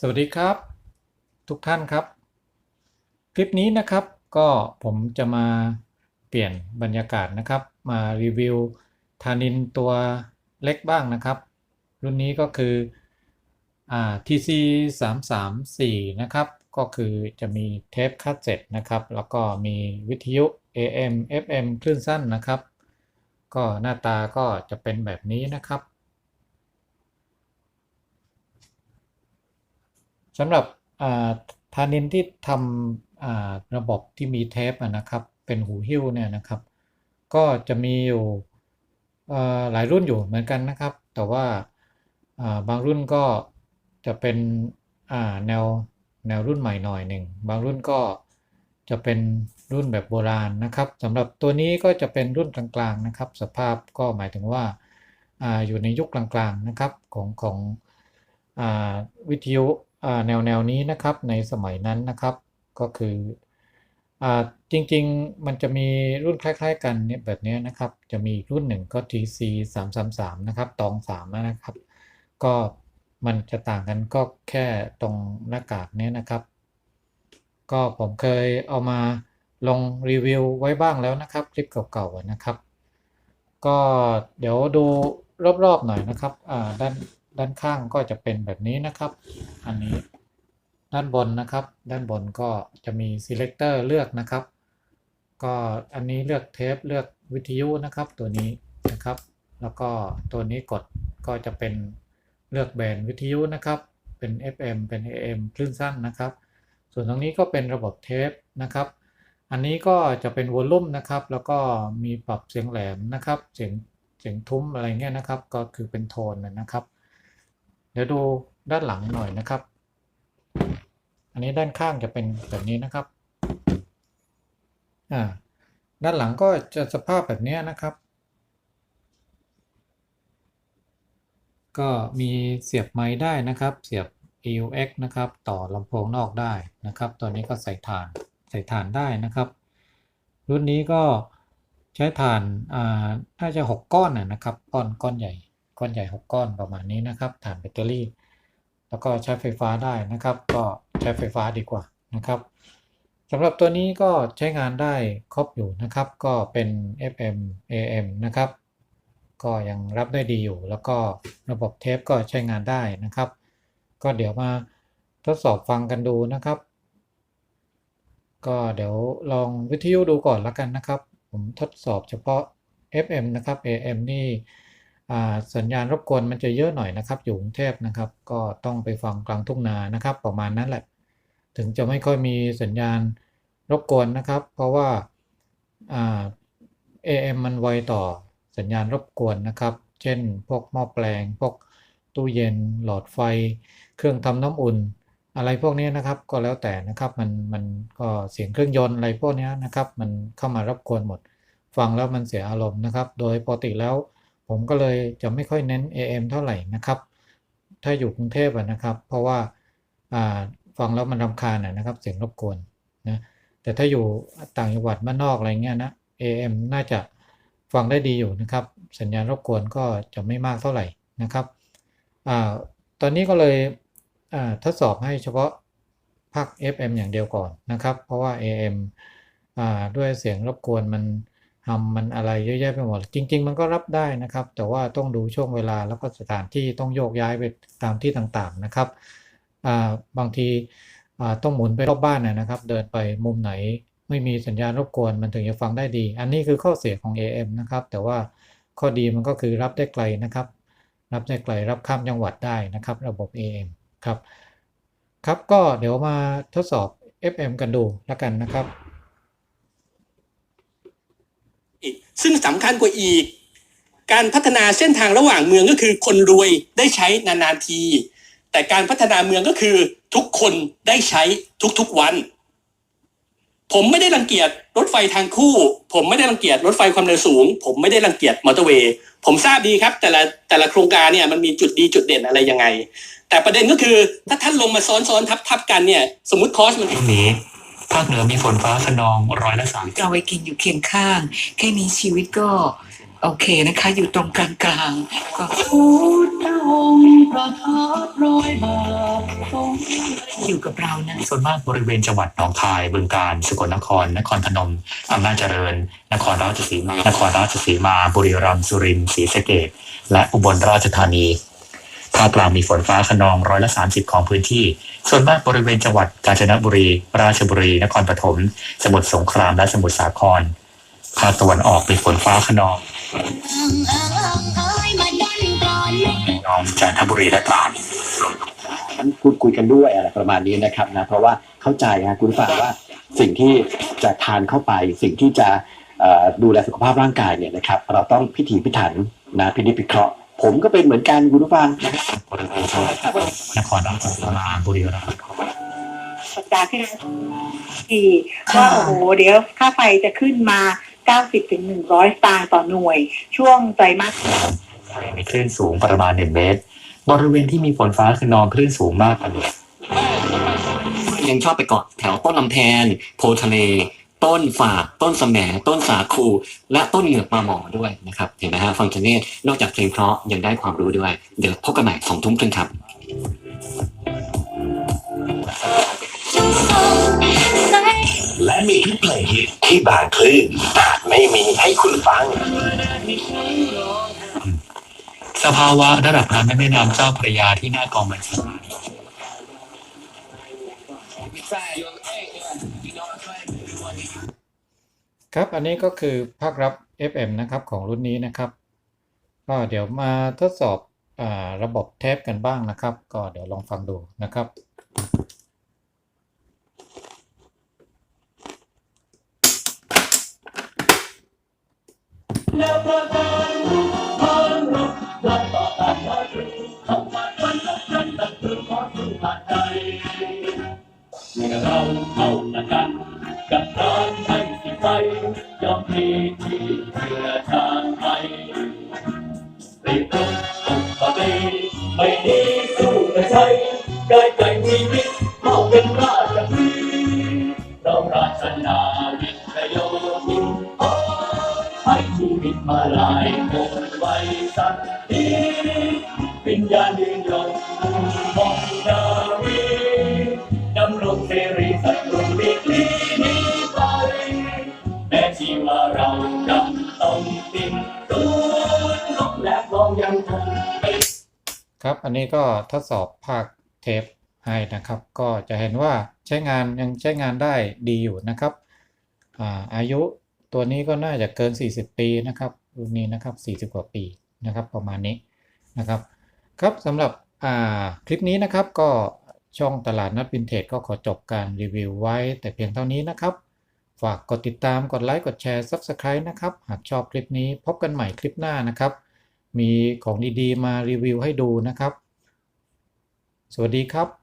สวัสดีครับ ทุกท่านครับ คลิปนี้นะครับก็ผมจะมาเปลี่ยนบรรยากาศนะครับ มารีวิวทานินตัวเล็กบ้างนะครับ รุ่นนี้ก็คืออ่า TC 3 3 4นะครับ ก็คือจะมีเทปคาสเซ็ตนะครับ แล้วก็มีวิทยุ AM FM คลื่นสั้นนะครับ ก็หน้าตาก็จะเป็นแบบนี้นะครับ สำหรับทานินที่ทำระบบที่มีเทปะนะครับ เป็นหูหิ้วเนี่ยนะครับ ก็จะมีอยู่หลายรุ่นอยู่เหมือนกันนะครับ แต่ว่าบางรุ่นก็จะเป็นแนวแนวรุ่นใหม่หน่อยหนึ่ง บางรุ่นก็จะเป็นรุ่นแบบโบราณนะครับสำหรับตัวนี้ก็จะเป็นรุ่นกลางๆนะครับ สภาพก็หมายถึงว่าอาอยู่ในยุคกลางๆนะครับของของอวิทยุอ่า แนวแนวนี้นะครับในสมัยนั้นนะครับก็คืออจริงๆ มันจะมีรุ่นคล้าย ๆ กันเนี่ยแบบนี้นะครับ จะมีรุ่นหนึ่งก็ TC 333นะครับตอง3นะครับ ก็มันจะต่างกันก็แค่ตรงหน้ากากเนี้ยนะครับ ก็ผมเคยเอามาลงรีวิวไว้บ้างแล้วนะครับ คลิปเก่าๆนะครับ ก็เดี๋ยวดูรอบๆหน่อยนะครับด้าน ด้านข้างก็จะเป็นแบบนี้นะครับ อันนี้ด้านบนนะครับ ด้านบนก็จะมี selector เลือกนะครับ ก็อันนี้เลือกเทปเลือกวิทยุนะครับ ตัวนี้นะครับ แล้วก็ตัวนี้กดก็จะเป็นเลือกแบนด์วิทยุนะครับ เป็น FM เป็น AM คลื่นสั้นนะครับ ส่วนตรงนี้ก็เป็นระบบเทปนะครับ อันนี้ก็จะเป็นวอลลุ่มนะครับ แล้วก็มีปรับเสียงแหลมนะครับ เสียงเสียงทุ้มอะไรเงี้ยนะครับ ก็คือเป็นโทนนะครับ ดี๋ยวดูด้านหลังหน่อยนะครับ อันนี้ด้านข้างจะเป็นแบบนี้นะครับ อ่า ด้านหลังก็จะสภาพแบบนี้นะครับ ก็มีเสียบไม้ได้นะครับ เสียบ AUX นะครับ ต่อลำโพงนอกได้นะครับตอนนี้ก็ใส่ถ่าน ใส่ถ่านได้นะครับ รุ่นนี้ก็ใช้ถ่าน อ่า น่าจะ 6 ก้อนนะครับ ก้อน ก้อนใหญ่ ก้อนใหญ่ 6 ก้อนประมาณนี้นะครับถ่านแบตเตอรี่ แล้วก็ใช้ไฟฟ้าได้นะครับ ก็ใช้ไฟฟ้าดีกว่านะครับสำหรับตัวนี้ก็ใช้งานได้ครบอยู่นะครับ ก็เป็น FM AM นะครับ ก็ยังรับได้ดีอยู่ แล้วก็ระบบเทปก็ใช้งานได้นะครับ ก็เดี๋ยวมาทดสอบฟังกันดูนะครับ ก็เดี๋ยวลองวิทยุดูก่อนแล้วกันนะครับ ผมทดสอบเฉพาะ FM นะครับ AM นี่ สัญญาณรบกวนมันจะเยอะหน่อยนะครับ อยู่กรุงเทพนะครับ ก็ต้องไปฟังกลางทุ่งนานะครับ ประมาณนั้นแหละ ถึงจะไม่ค่อยมีสัญญาณรบกวนนะครับ เพราะว่าอ่า AM มันไวต่อสัญญาณรบกวนนะครับ เช่น พวกหม้อแปลง พวกตู้เย็น หลอดไฟ เครื่องทำน้ำอุ่น อะไรพวกนี้นะครับ ก็แล้วแต่นะครับ มันมันก็เสียงเครื่องยนต์อะไรพวกนี้นะครับ มันเข้ามารบกวนหมด ฟังแล้วมันเสียอารมณ์นะครับ โดยปกติแล้ว ผมก็เลยจะไม่ค่อยเน้น AM เท่าไหร่นะครับ ถ้าอยู่กรุงเทพนะครับ เพราะว่าฟังแล้วมันรำคาญนะครับ เสียงรบกวนนะแต่ถ้าอยู่ต่างจังหวัดบ้านนอกอะไรเงี้ยนะ AM น่าจะฟังได้ดีอยู่นะครับ สัญญาณรบกวนก็จะไม่มากเท่าไหร่นะครับอตอนนี้ก็เลยทดสอบให้เฉพาะภาค FM อย่างเดียวก่อนนะครับ เพราะว่า AM อ่าด้วยเสียงรบกวนมัน ทำมันอะไรเยอะแยะไปหมด จริง ๆ มันก็รับได้นะครับ แต่ว่าต้องดูช่วงเวลาแล้วก็สถานที่ต้องโยกย้ายไปตามที่ต่างๆนะครับาบางทีต้องหมุนไปรอบบ้านนะนะครับ เดินไปมุมไหนไม่มีสัญญาณรบกวนมันถึงจะฟังได้ดี อันนี้คือข้อเสียของ AM นะครับ แต่ว่าข้อดีมันก็คือรับได้ไกลนะครับ รับได้ไกลรับข้ามจังหวัดได้นะครับ ระบบ AM ครับ ครับก็เดี๋ยวมาทดสอบ FM กันดูแล้วกันนะครับ อีก ซึ่งสำคัญกว่าอีก การพัฒนาเส้นทางระหว่างเมืองก็คือคนรวยได้ใช้นานๆที แต่การพัฒนาเมืองก็คือทุกคนได้ใช้ทุกๆวัน ผมไม่ได้รังเกียจรถไฟทางคู่ ผมไม่ได้รังเกียจรถไฟความเร็วสูง ผมไม่ได้รังเกียจมอเตอร์เวย์ผมทราบดีครับ แต่ละแต่ละโครงการเนี่ยมันมีจุดดีจุดเด่นอะไรยังไง แต่ประเด็นก็คือถ้าท่านลงมาซ้อนๆทับๆกันเนี่ย สมมติคอสมันช่วงนี้ ภาคเหนือมีฝนฟ้าขนองร้อยละสามเราไปกินอยู่เคียงข้าง แค่นี้ชีวิตก็ โอเคนะคะ อยู่ตรงกลางๆก็พุทธองค์ประทับร้อยบาททรงอยู่กับเรานะส่วนมากบริเวณจังหวัดหนองคายบึงกาฬสกลนคร นครพนมอำนาจเจริญ นครราชสีมานครราชสีมา บุรีรัมย์สุรินทร์ศรีสะเกษและอุบลราชธานี ภาคกลางมีฝนฟ้าขนองร้อยละ30ของพื้นที่ ส่วนมากบริเวณจังหวัดกาญจนบุรี ราชบุรี นครปฐม สมุทรสงครามและสมุทรสาคร ภาคตะวันออกมีฝนฟ้าขนองนองจันทบุรีและตราดท่านพูดคุยกันด้วยอะไรประมาณนี้นะครับนะเพราะว่าเข้าใจฮะคุณผู้ฟังว่าสิ่งที่จะทานเข้าไป สิ่งที่จะเอ่อดูแลสุขภาพร่างกายเนี่ยนะครับ เราต้องพิถีพิถันนะพินิจพิเคราะห์ผมก็เป็นเหมือนกันคุณผู้ฟังนะครับ บริเวณจังหวัดนครราชสีมาบุรีรัมย์สัปดาห์ที่แล้วที่ว่าโอ้โหเดี๋ยวค่าไฟจะขึ้นมา 90ถึง100สตางค์ต่อหน่วย ช่วงไตรมาสมีคลื่นสูงประมาณ 1 เมตร บริเวณที่มีฝนฟ้าขนองคลื่นสูงมากกว่านี้ยังชอบไปเกาะแถวต้นลำแพนโพทะเล ต้นฝากต้นสแหมต้นสาคู และต้นเหงือกปลาหมอด้วยนะครับเห็นไหมฮะฟังก์ชันนี้นอกจากเพลงเพราะยังได้ความรู้ด้วย เดี๋ยวพบกันใหม่สองทุ่มครึ่งครับและมีที่เพลงฮิตที่บางคลื่นอาจไม่มีให้คุณฟัง สภาวะระดับน้ำในแม่น้ำเจ้าพระยาที่หน้ากองบัญชาการ ครับอันนี้ก็คือภาครับ FM นะครับของรุ่นนี้นะครับก็เดี๋ยวมาทดสอบอระบบเทปกันบ้างนะครับ ก็เดี๋ยวลองฟังดูนะครับเรา เข้าเป็นราชพีเราราชนาวิทยโยธินให้ชีวิตมาหลายคนไว้สักทีวิญญาณยืนยงมองนาวีดำรงเสรีสัตว์รุ่งลีกลีนี้ไปแม้ชีว่าเราจำต้องสิ้นสูญลบและมองยังคงครับ อันนี้ก็ทดสอบภาคเทป ให้นะครับ ก็จะเห็นว่าใช้งานยังใช้งานได้ดีอยู่นะครับอาอายุตัวนี้ก็น่าจะเกิน 40 ปีนะครับรุ่นนี้นะครับ40 กว่าปีนะครับประมาณนี้นะครับครับสำหรับคลิปนี้นะครับก็ช่องตลาดนัดวินเทจก็ขอจบการรีวิวไว้แต่เพียงเท่านี้นะครับ ฝากกดติดตามกดไลค์กดแชร์ Subscribe นะครับ หากชอบคลิปนี้พบกันใหม่คลิปหน้านะครับ มีของดีๆ มารีวิวให้ดูนะครับ สวัสดีครับ